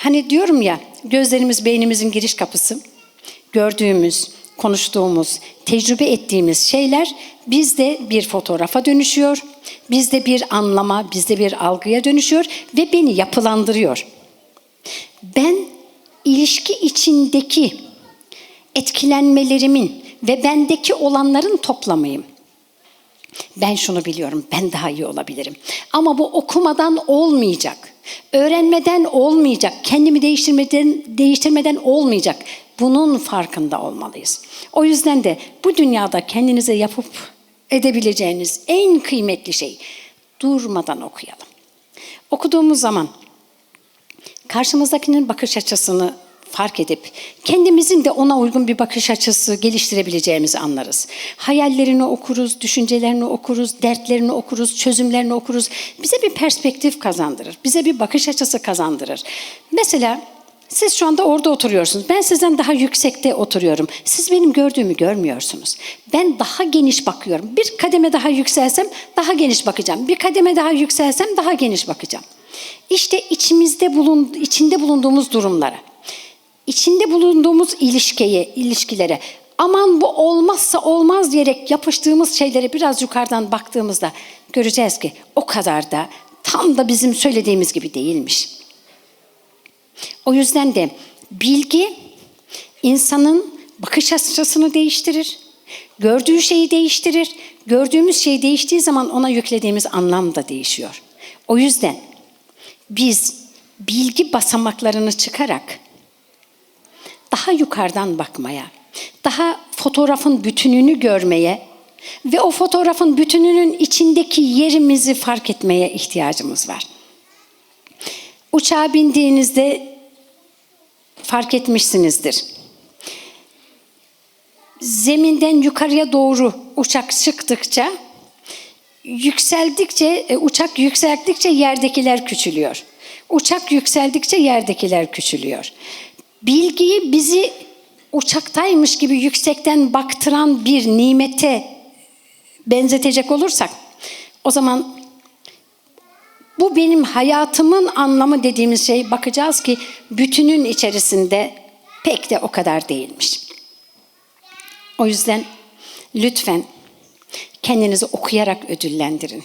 Hani diyorum ya gözlerimiz beynimizin giriş kapısı. Gördüğümüz, konuştuğumuz, tecrübe ettiğimiz şeyler bizde bir fotoğrafa dönüşüyor. Bizde bir anlama, bizde bir algıya dönüşüyor ve beni yapılandırıyor. Ben ilişki içindeki etkilenmelerimin ve bendeki olanların toplamıyım. Ben şunu biliyorum, ben daha iyi olabilirim. Ama bu okumadan olmayacak. Öğrenmeden olmayacak. Kendimi değiştirmeden, değiştirmeden olmayacak. Bunun farkında olmalıyız. O yüzden de bu dünyada kendinize yapıp edebileceğiniz en kıymetli şey durmadan okuyalım. Okuduğumuz zaman karşımızdakinin bakış açısını fark edip kendimizin de ona uygun bir bakış açısı geliştirebileceğimizi anlarız. Hayallerini okuruz, düşüncelerini okuruz, dertlerini okuruz, çözümlerini okuruz. Bize bir perspektif kazandırır. Bize bir bakış açısı kazandırır. Mesela siz şu anda orada oturuyorsunuz. Ben sizden daha yüksekte oturuyorum. Siz benim gördüğümü görmüyorsunuz. Ben daha geniş bakıyorum. Bir kademe daha yükselsem daha geniş bakacağım. Bir kademe daha yükselsem daha geniş bakacağım. İşte içimizde bulun, içinde bulunduğumuz durumlara, içinde bulunduğumuz ilişkiye, ilişkilere, aman bu olmazsa olmaz diyerek yapıştığımız şeylere biraz yukarıdan baktığımızda göreceğiz ki o kadar da tam da bizim söylediğimiz gibi değilmiş. O yüzden de bilgi insanın bakış açısını değiştirir. Gördüğü şeyi değiştirir. Gördüğümüz şey değiştiği zaman ona yüklediğimiz anlam da değişiyor. O yüzden biz bilgi basamaklarını çıkarak daha yukarıdan bakmaya, daha fotoğrafın bütününü görmeye ve o fotoğrafın bütününün içindeki yerimizi fark etmeye ihtiyacımız var. Uçağa bindiğinizde fark etmişsinizdir. Zeminden yukarıya doğru uçak çıktıkça, yükseldikçe, e, uçak yükseldikçe yerdekiler küçülüyor. Uçak yükseldikçe yerdekiler küçülüyor. Bilgiyi bizi uçaktaymış gibi yüksekten baktıran bir nimete benzetecek olursak, o zaman bu benim hayatımın anlamı dediğimiz şey bakacağız ki bütünün içerisinde pek de o kadar değilmiş. O yüzden lütfen kendinizi okuyarak ödüllendirin.